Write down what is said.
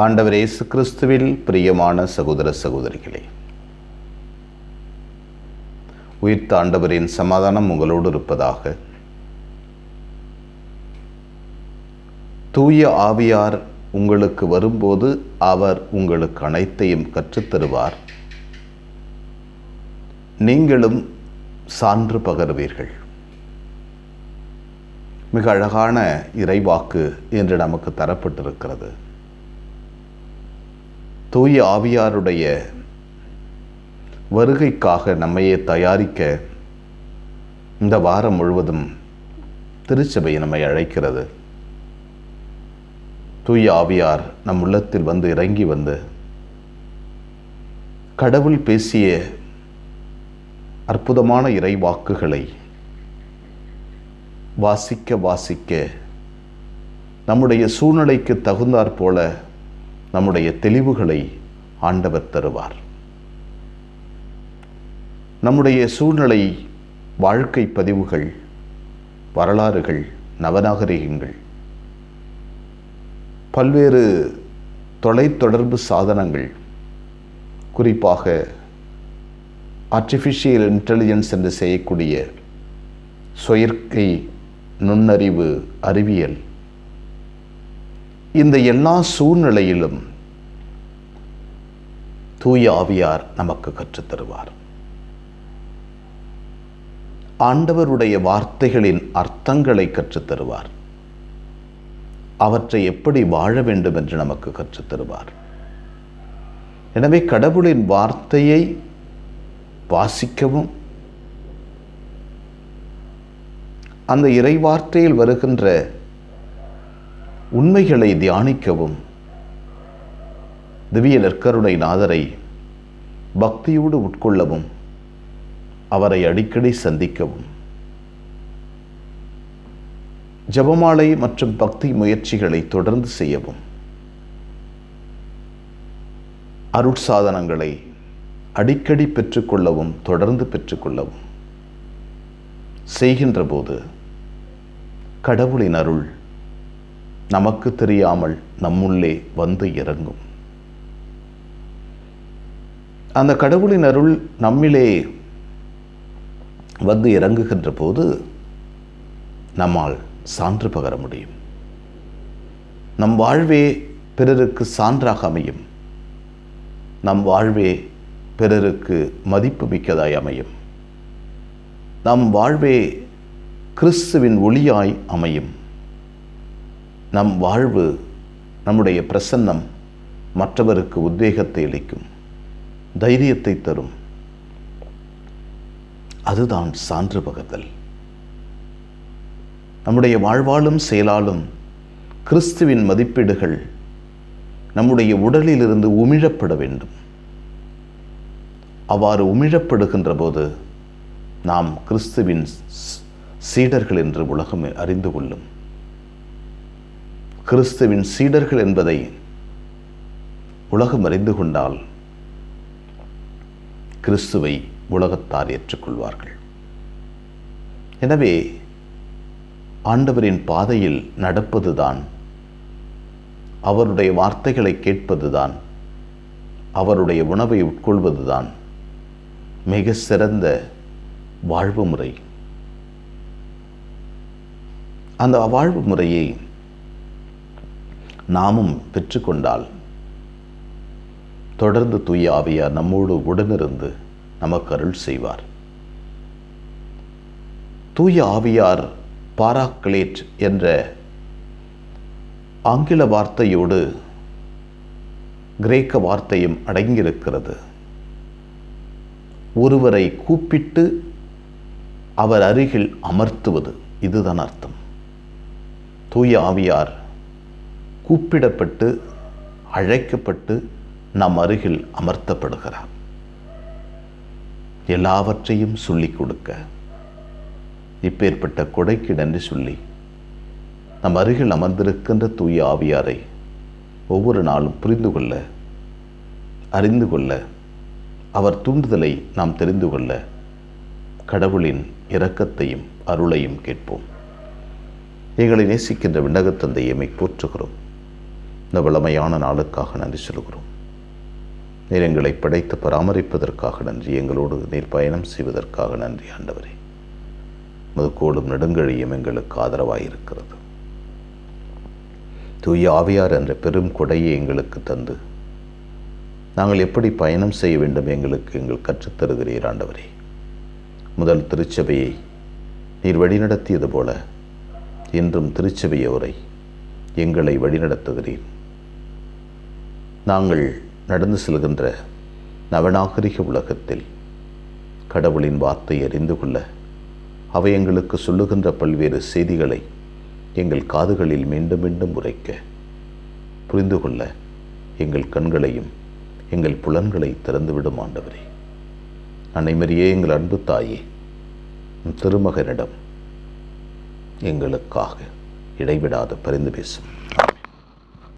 ஆண்டவர் இயேசு கிறிஸ்துவில் பிரியமான சகோதர சகோதரிகளே உயிர்த்த ஆண்டவரின் சமாதானம் உங்களோடு இருப்பதாக தூய ஆவியார் உங்களுக்கு வரும்போது அவர் உங்களுக்கு அனைத்தையும் கற்றுத்தருவார். நீங்களும் சான்று பகருவீர்கள். மிக அழகான இறைவாக்கு என்று நமக்கு தரப்பட்டிருக்கிறது. தூய ஆவியாருடைய வருகைக்காக நம்மையே தயாரிக்க இந்த வாரம் முழுவதும் திருச்சபை நம்மை அழைக்கிறது. தூய ஆவியார் நம் உள்ளத்தில் வந்து இறங்கி வந்து கடவுள் பேசிய அற்புதமான இறைவாக்குகளை வாசிக்க வாசிக்க நம்முடைய சூழ்நிலைக்கு தகுந்தாற் போல நம்முடைய தெளிவுகளை ஆண்டவர் தருவார். நம்முடைய சூழ்நிலை வாழ்க்கை பதிவுகள் வரலாறுகள் நவநாகரிகங்கள் பல்வேறு தொலைத்தொடர்பு சாதனங்கள் குறிப்பாக ஆர்டிஃபிஷியல் இன்டெலிஜென்ஸ் என்று செய்யக்கூடிய செயற்கை நுண்ணறிவு அறிவியல் இந்த எல்லா சூழ்நிலையிலும் தூய ஆவியார் நமக்கு கற்றுத்தருவார். ஆண்டவருடைய வார்த்தைகளின் அர்த்தங்களை கற்றுத்தருவார். அவற்றை எப்படி வாழ வேண்டும் என்று நமக்கு கற்றுத்தருவார். எனவே கடவுளின் வார்த்தையை வாசிக்கவும். அந்த இறை வார்த்தையில் வருகின்ற உண்மைகளை தியானிக்கவும். திவ்ய நற்கருணை நாதரை பக்தியோடு உட்கொள்ளவும் அவரை அடிக்கடி சந்திக்கவும். ஜபமாலை மற்றும் பக்தி முயற்சிகளை தொடர்ந்து செய்யவும். அருட்சாதனங்களை அடிக்கடி பெற்றுக்கொள்ளவும் தொடர்ந்து பெற்றுக்கொள்ளவும். செய்கின்ற போது கடவுளின் அருள் நமக்கு தெரியாமல் நம்முள்ளே வந்து இறங்கும். அந்த கடவுளின் அருள் நம்மிலே வந்து இறங்குகின்ற போது நம்மால் சான்று பகர முடியும். நம் வாழ்வே பிறருக்கு சான்றாக அமையும். நம் வாழ்வே பிறருக்கு மதிப்பு மிக்கதாய் அமையும். நம் வாழ்வே கிறிஸ்துவின் ஒளியாய் அமையும். நம் வாழ்வு நம்முடைய பிரசன்னம் மற்றவருக்கு உத்வேகத்தை அளிக்கும் தைரியத்தை தரும். அதுதான் சான்று பகர்தல் நம்முடைய வாழ்வாலும் செயலாலும் கிறிஸ்துவின் மதிப்பீடுகள் நம்முடைய உடலிலிருந்து உமிழப்பட வேண்டும். அவ்வாறு உமிழப்படுகின்ற போது நாம் கிறிஸ்துவின் சீடர்கள் என்று உலகம் அறிந்து கொள்ளும். கிறிஸ்துவின் சீடர்கள் என்பதை உலகம் அறிந்து கொண்டால் கிறிஸ்துவை உலகத்தார் ஏற்றுக்கொள்வார்கள். எனவே ஆண்டவரின் பாதையில் நடப்பதுதான் அவருடைய வார்த்தைகளை கேட்பதுதான் அவருடைய உணவை உட்கொள்வதுதான் மிக சிறந்த வாழ்வு முறை. அந்த வாழ்வு முறையை நாமும் பெற்றுக்கொண்டால் தொடர்ந்து தூய ஆவியார் நம்மோடு உடனிருந்து நமக்கு அருள் செய்வார். தூய ஆவியார் பாராக்லேட் என்ற ஆங்கில வார்த்தையோடு கிரேக்க வார்த்தையும் அடங்கியிருக்கிறது. ஒருவரை கூப்பிட்டு அவர் அருகில் அமர்த்துவது இதுதான் அர்த்தம். தூய ஆவியார் கூப்பிடப்பட்டு அழைக்கப்பட்டு நம் அருகில் அமர்த்தப்படுகிறார். எல்லாவற்றையும் சொல்லிக் கொடுக்க இப்பேற்பட்ட கொடைக்கு நன்றி சொல்லி நம் அருகில் அமர்ந்திருக்கின்ற தூய ஆவியாரை ஒவ்வொரு நாளும் புரிந்து கொள்ள அறிந்து கொள்ள அவர் தூண்டுதலை நாம் தெரிந்து கொள்ள கடவுளின் இரக்கத்தையும் அருளையும் கேட்போம். எங்களை நேசிக்கின்ற விண்ணகத்தந்தையை போற்றுகிறோம் இந்த வளமையான நாளுக்காக நன்றி சொல்கிறோம் நீர் எங்களை படைத்து பராமரிப்பதற்காக நன்றி. எங்களோடு நீர் பயணம் செய்வதற்காக நன்றி ஆண்டவரே. முதுக்கோடும் நெடுங்கழியும் எங்களுக்கு ஆதரவாக இருக்கிறது தூய ஆவியார் என்ற பெரும் கொடையை எங்களுக்கு தந்து நாங்கள் எப்படி பயணம் செய்ய வேண்டும் எங்களுக்கு எங்கள் கற்றுத்தருகிறீர் ஆண்டவரே. முதல் திருச்சபையை நீர் வழிநடத்தியது போல இன்றும் திருச்சபையோரை எங்களை வழிநடத்துகிறேன் நாங்கள் நடந்து செல்கின்ற நவநாகரிக உலகத்தில் கடவுளின் வார்த்தை அறிந்து கொள்ள அவை எங்களுக்கு சொல்லுகின்ற பல்வேறு செய்திகளை எங்கள் காதுகளில் மீண்டும் மீண்டும் உரைக்க புரிந்து கொள்ள எங்கள் கண்களையும் எங்கள் புலன்களை திறந்துவிடும் ஆண்டவரே. அனைமரியே எங்கள் அன்பு தாயே திருமகனிடம் எங்களுக்காக இடைவிடாத பரிந்து பேசும்.